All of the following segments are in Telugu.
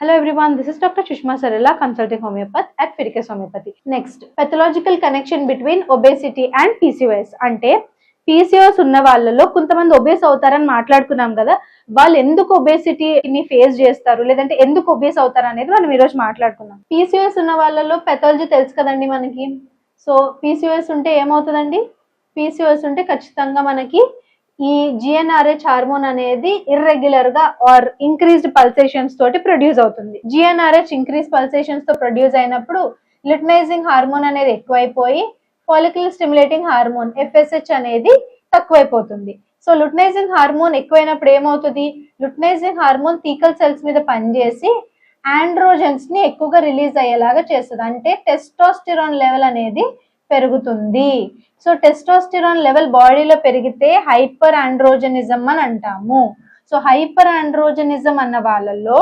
Hello everyone, this is Dr. Sushma Sarila, consulting homeopath at Fidelis Homeopathy. Next, pathological connection between obesity and PCOS. అంటే పీసీఓఎస్ ఉన్న వాళ్ళలో కొంతమంది ఒబేస్ అవుతారని మాట్లాడుకున్నాం కదా వాళ్ళు ఎందుకు ఒబేసిటీని ఫేస్ చేస్తారు లేదంటే ఎందుకు ఒబేస్ అవుతారు అనేది మనం ఈరోజు మాట్లాడుకున్నాం పీసీఓఎస్ ఉన్న వాళ్ళలో పెథాలజీ తెలుసు కదండి మనకి సో పీసీఓఎస్ ఉంటే ఏమవుతుందండి పీసీఓఎస్ ఉంటే ఖచ్చితంగా మనకి ఈ జిఎన్ఆర్హెచ్ హార్మోన్ అనేది ఇర్రెగ్యులర్గా ఆర్ ఇంక్రీజ్డ్ పల్సేషన్స్ తోటి ప్రొడ్యూస్ అవుతుంది. జిఎన్ఆర్హెచ్ ఇంక్రీజ్ పల్సేషన్స్తో ప్రొడ్యూస్ అయినప్పుడు లిటనైజింగ్ హార్మోన్ అనేది ఎక్కువైపోయి ఫాలిక్యులర్ స్టిమ్యులేటింగ్ హార్మోన్ ఎఫ్ఎస్హెచ్ అనేది తక్కువైపోతుంది. సో లుట్నైజింగ్ హార్మోన్ ఎక్కువైనప్పుడు ఏమవుతుంది? లుట్నైజింగ్ హార్మోన్ తీకల్ సెల్స్ మీద పనిచేసి ఆండ్రోజెన్స్ని ఎక్కువగా రిలీజ్ అయ్యేలాగా చేస్తుంది. అంటే టెస్టోస్టిరాన్ లెవెల్ అనేది పెరుగుతుంది. సో టెస్టోస్టిరాన్ లెవెల్ బాడీలో పెరిగితే హైపర్ ఆండ్రోజనిజం అని అంటాము. సో హైపర్ ఆండ్రోజనిజం అన్న వాళ్ళల్లో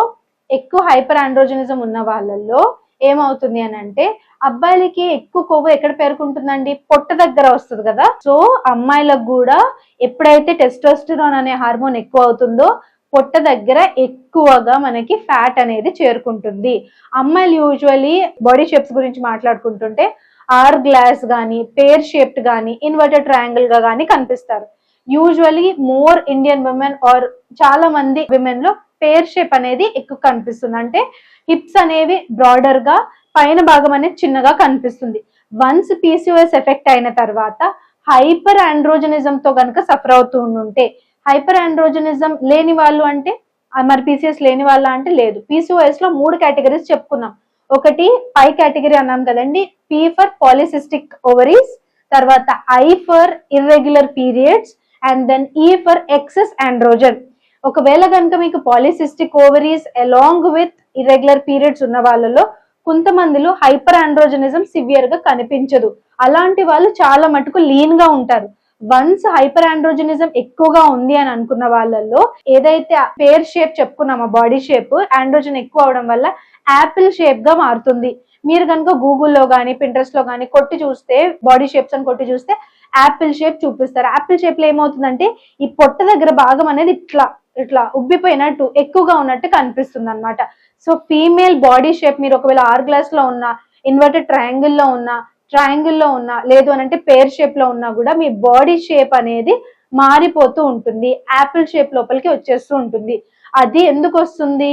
ఎక్కువ హైపర్ ఆండ్రోజనిజం ఉన్న వాళ్ళల్లో ఏమవుతుంది అని అంటే అబ్బాయిలకి ఎక్కువ కొవ్వు ఎక్కడ పేరుకుంటుందండి? పొట్ట దగ్గర వస్తుంది కదా? సో అమ్మాయిలకు కూడా ఎప్పుడైతే టెస్టోస్టిరాన్ అనే హార్మోన్ ఎక్కువ అవుతుందో పొట్ట దగ్గర ఎక్కువగా మనకి ఫ్యాట్ అనేది చేరుకుంటుంది. అమ్మాయిలు యూజువలీ బాడీ షేప్స్ గురించి మాట్లాడుకుంటుంటే ఆర్ గ్లాస్ కానీ పేర్ షేప్డ్ కానీ ఇన్వర్టెడ్ ట్రయాంగిల్గా కానీ కనిపిస్తారు. Usually more Indian women are చాలా మంది విమెన్లో పేర్ షేప్ అనేది ఎక్కువ కనిపిస్తుంది. అంటే హిప్స్ అనేవి బ్రాడర్గా పైన భాగం అనేది చిన్నగా కనిపిస్తుంది. వన్స్ పీసీఓఎస్ ఎఫెక్ట్ అయిన తర్వాత హైపర్ ఆండ్రోజనిజం తో కనుక సఫర్ అవుతూ ఉంటే హైపర్ ఆండ్రోజనిజం లేని వాళ్ళు అంటే మరి పీసీఎస్ లేని వాళ్ళ అంటే లేదు. పీసీఓఎస్లో మూడు కేటగిరీస్ చెప్పుకున్నాం. ఒకటి పై కేటగిరీ అన్నాం కదండి. పి ఫర్ పాలిసిస్టిక్ ఓవరీస్ తర్వాత I for irregular periods and then E for excess androgen ఒకవేళ కనుక మీకు polycystic ovaries along with irregular periods ఉన్న వాళ్ళలో కొంతమందిలో హైపర్ ఆండ్రోజనిజం సివియర్గా కనిపించదు. అలాంటి వాళ్ళు చాలా మటుకు లీన్గా ఉంటారు. వన్స్ హైపర్ ఆండ్రోజనిజం ఎక్కువగా ఉంది అని అనుకున్న వాళ్ళల్లో ఏదైతే పేర్ షేప్ చెప్పుకున్నామో బాడీ షేప్ ఆండ్రోజన్ ఎక్కువ అవడం వల్ల యాపిల్ షేప్గా మారుతుంది. మీరు కనుక గూగుల్లో కానీ పింట్రెస్ట్లో కానీ కొట్టి చూస్తే బాడీ షేప్స్ అని కొట్టి చూస్తే యాపిల్ షేప్ చూపిస్తారు. యాపిల్ షేప్లో ఏమవుతుందంటే ఈ పొట్ట దగ్గర భాగం అనేది ఇట్లా ఇట్లా ఉబ్బిపోయినట్టు ఎక్కువగా ఉన్నట్టు కనిపిస్తుంది అనమాట సో ఫీమేల్ బాడీ షేప్ మీరు ఒకవేళ ఆర్ గ్లాస్లో ఉన్న ఇన్వర్టెడ్ ట్రయాంగిల్లో ఉన్న ట్రయాంగిల్లో ఉన్నా లేదు అని అంటే పేర్ షేప్లో ఉన్నా కూడా మీ బాడీ షేప్ అనేది మారిపోతూ ఉంటుంది. యాపిల్ షేప్ లోపలికి వచ్చేస్తూ ఉంటుంది. అది ఎందుకు వస్తుంది?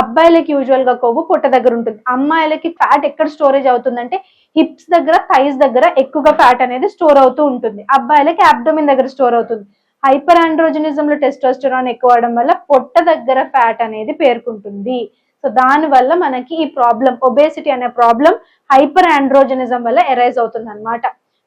అబ్బాయిలకి యూజువల్గా కొవ్వు పొట్ట దగ్గర ఉంటుంది. అమ్మాయిలకి ఫ్యాట్ ఎక్కడ స్టోరేజ్ అవుతుందంటే హిప్స్ దగ్గర థైస్ దగ్గర ఎక్కువగా ఫ్యాట్ అనేది స్టోర్ అవుతూ ఉంటుంది. అబ్బాయిలకి అబ్డోమిన్ దగ్గర స్టోర్ అవుతుంది. హైపర్ ఆండ్రోజనిజం లో టెస్టోస్టెరాన్ ఎక్కువ అవడం వల్ల పొట్ట దగ్గర ఫ్యాట్ అనేది పేర్కొంటుంది. సో దాని వల్ల మనకి ఈ ప్రాబ్లం ఒబేసిటీ అనే ప్రాబ్లం హైపర్ ఆండ్రోజనిజం వల్ల ఎరైజ్ అవుతుంది అనమాట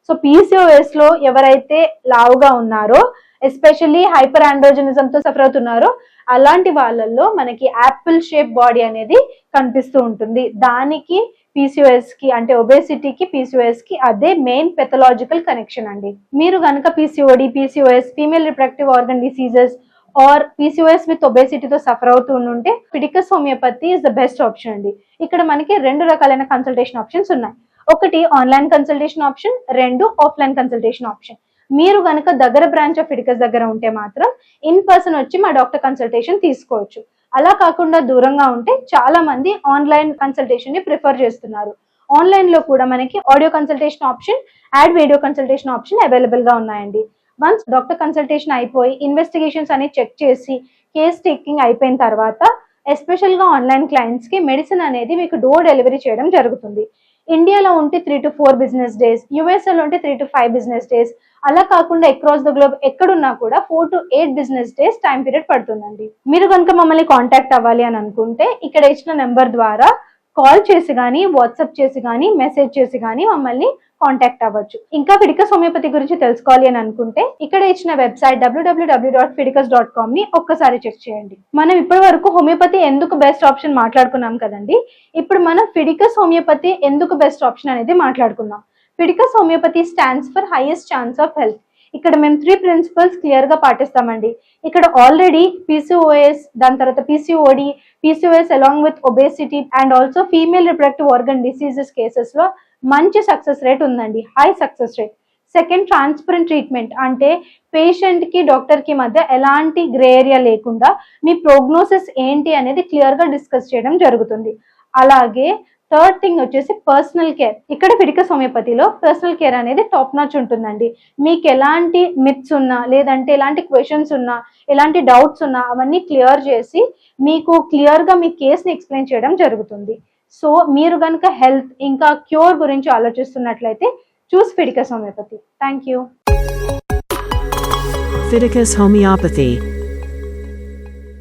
సో పీసీఓఎస్లో ఎవరైతే లావుగా ఉన్నారో ఎస్పెషల్లీ హైపర్ ఆండ్రోజనిజం తో సఫర్ అవుతున్నారో అలాంటి వాళ్ళల్లో మనకి యాపిల్ షేప్ బాడీ అనేది కనిపిస్తూ ఉంటుంది. దానికి పీసీఓఎస్కి అంటే ఒబేసిటీకి పీసీఓఎస్కి అదే మెయిన్ పెథలాజికల్ కనెక్షన్ అండి. మీరు కనుక PCOD PCOS female reproductive organ diseases or PCOS with ఒబేసిటీతో suffer అవుతూ ఉంటే Fidicus homeopathy is the best option అండి. ఇక్కడ మనకి రెండు రకాలైన కన్సల్టేషన్ ఆప్షన్స్ ఉన్నాయి. ఒకటి ఆన్లైన్ కన్సల్టేషన్ ఆప్షన్ రెండు ఆఫ్లైన్ కన్సల్టేషన్ ఆప్షన్ మీరు కనుక దగ్గర బ్రాంచ్ ఆఫ్ ఫిడికస్ దగ్గర ఉంటే మాత్రం ఇన్ పర్సన్ వచ్చి మా డాక్టర్ కన్సల్టేషన్ తీసుకోవచ్చు. అలా కాకుండా దూరంగా ఉంటే చాలా మంది ఆన్లైన్ కన్సల్టేషన్ని ప్రిఫర్ చేస్తున్నారు. ఆన్లైన్లో కూడా మనకి audio consultation option and video consultation option అవైలబుల్గా ఉన్నాయండి. వన్స్ డాక్టర్ కన్సల్టేషన్ అయిపోయి ఇన్వెస్టిగేషన్స్ అని చెక్ చేసి కేస్ టేకింగ్ అయిపోయిన తర్వాత ఎస్పెషల్గా ఆన్లైన్ క్లయింట్స్కి మెడిసిన్ అనేది మీకు డోర్ డెలివరీ చేయడం జరుగుతుంది. ఇండియాలో ఉంటే three to four business days యుఎస్ఏలో ఉంటే three to five business days అలా కాకుండా అక్రాస్ ద గ్లోబ్ ఎక్కడున్నా కూడా four to eight business days time period పడుతుందండి. మీరు కనుక మమ్మల్ని కాంటాక్ట్ అవ్వాలి అని అనుకుంటే ఇక్కడ ఇచ్చిన నెంబర్ ద్వారా కాల్ చేసి కానీ వాట్సాప్ చేసి కానీ మెసేజ్ చేసి కానీ మమ్మల్ని కాంటాక్ట్ అవ్వచ్చు. ఇంకా ఫిడికస్ హోమియోపతి గురించి తెలుసుకోవాలి అని అనుకుంటే ఇక్కడ ఇచ్చిన వెబ్సైట్ డబ్ల్యూడబ్ల్యూడబ్ల్యూ డాట్ ఫిడికస్ డాట్ కామ్ని ఒక్కసారి చెక్ చేయండి. మనం ఇప్పటి వరకు హోమియోపతి ఎందుకు బెస్ట్ ఆప్షన్ మాట్లాడుకున్నాం కదండి? ఇప్పుడు మనం ఫిడికస్ హోమియోపతి ఎందుకు బెస్ట్ ఆప్షన్ అనేది మాట్లాడుకుందాం. Fidicus homeopathy stands for highest chance of health ఇక్కడ మేము త్రీ ప్రిన్సిపల్స్ క్లియర్గా పాటిస్తామండి. ఇక్కడ ఆల్రెడీ పీసీఓఎస్ దాని తర్వాత PCOD PCOS along with obesity and also female reproductive organ diseases కేసెస్లో మంచి సక్సెస్ రేట్ ఉందండి. High success rate. Second transparent treatment అంటే పేషెంట్కి డాక్టర్కి మధ్య ఎలాంటి గ్రే ఏరియా లేకుండా మీ ప్రోగ్నోసిస్ ఏంటి అనేది క్లియర్గా డిస్కస్ చేయడం జరుగుతుంది. అలాగే థర్డ్ థింగ్ వచ్చేసి పర్సనల్ కేర్. ఇక్కడ ఫిడికస్ హోమియోపతిలో పర్సనల్ కేర్ అనేది టాప్ నాచ్ ఉంటుందండి. మీకు ఎలాంటి మిత్స్ ఉన్నా లేదంటే ఎలాంటి క్వశ్చన్స్ ఉన్నా ఎలాంటి డౌట్స్ ఉన్నా అవన్నీ క్లియర్ చేసి మీకు క్లియర్గా మీ కేసుని ఎక్స్ప్లెయిన్ చేయడం జరుగుతుంది. సో మీరు కనుక హెల్త్ ఇంకా క్యూర్ గురించి ఆలోచిస్తున్నట్లయితే choose Fidicus homeopathy thank you Fidicus homeopathy